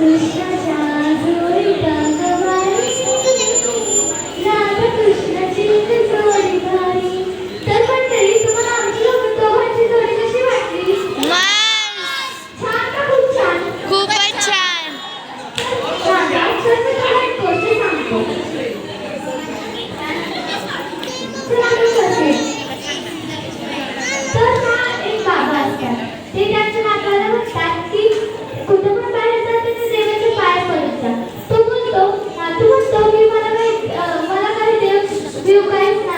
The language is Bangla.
Krishna चारुरिता E o